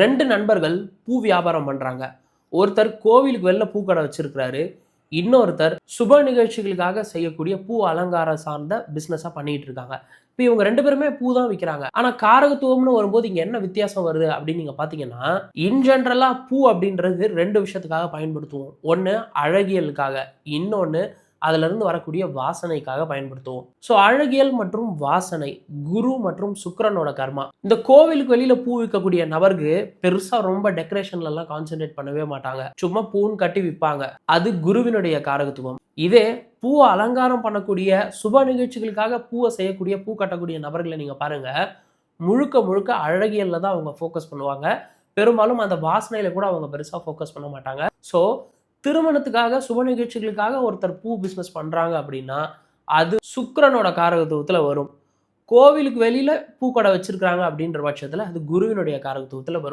ரெண்டு நண்பர்கள் பூ வியாபாரம் பண்ணுறாங்க ஒருத்தர் கோவிலுக்கு வெளில பூக்கடை வச்சுருக்கிறாரு இன்னொருத்தர் சுப நிகழ்ச்சிகளுக்காக செய்யக்கூடிய பூ அலங்காரம் சார்ந்த பிஸ்னஸாக பண்ணிகிட்டு இருக்காங்க. இப்போ இவங்க ரெண்டு பேருமே பூ தான் விற்கிறாங்க ஆனால் காரகத்துவம்னு வரும்போது இங்கே என்ன வித்தியாசம் வருது அப்படின்னு நீங்கள் பார்த்தீங்கன்னா இன் ஜென்ரலாக பூ அப்படின்றது ரெண்டு விஷயத்துக்காக பயன்படுத்துவோம். ஒன்று அழகியலுக்காக. இன்னொன்று அதிலிருந்து வரக்கூடிய வாசனைக்காக பயன்படுத்துவோம். ஸோ அழகியல் மற்றும் வாசனை குரு மற்றும் சுக்கரனோட கர்மா. இந்த கோவிலுக்கு வெளியில பூ விற்கக்கூடிய நபருக்கு பெருசா ரொம்ப டெக்கரேஷன்ல கான்சென்ட்ரேட் பண்ணவே மாட்டாங்க. சும்மா பூன்னு கட்டி விற்பாங்க. அது குருவினுடைய காரகத்துவம். இதே பூ அலங்காரம் பண்ணக்கூடிய சுப நிகழ்ச்சிகளுக்காக பூவை செய்யக்கூடிய பூ கட்டக்கூடிய நபர்களை நீங்க பாருங்க. முழுக்க முழுக்க அழகியல்ல தான் அவங்க ஃபோக்கஸ் பண்ணுவாங்க. பெரும்பாலும் அந்த வாசனையில கூட அவங்க பெருசா ஃபோக்கஸ் பண்ண மாட்டாங்க. ஸோ திருமணத்துக்காக சுப நிகழ்ச்சிகளுக்காக ஒருத்தர் பூ பிஸ்னஸ் பண்றாங்க அப்படின்னா அது சுக்கரனோட காரகத்துவத்தில் வரும். கோவிலுக்கு வெளியில் பூக்கடை வச்சிருக்காங்க அப்படின்ற பட்சத்தில் அது குருவினுடைய காரகத்துவத்தில் வரும்.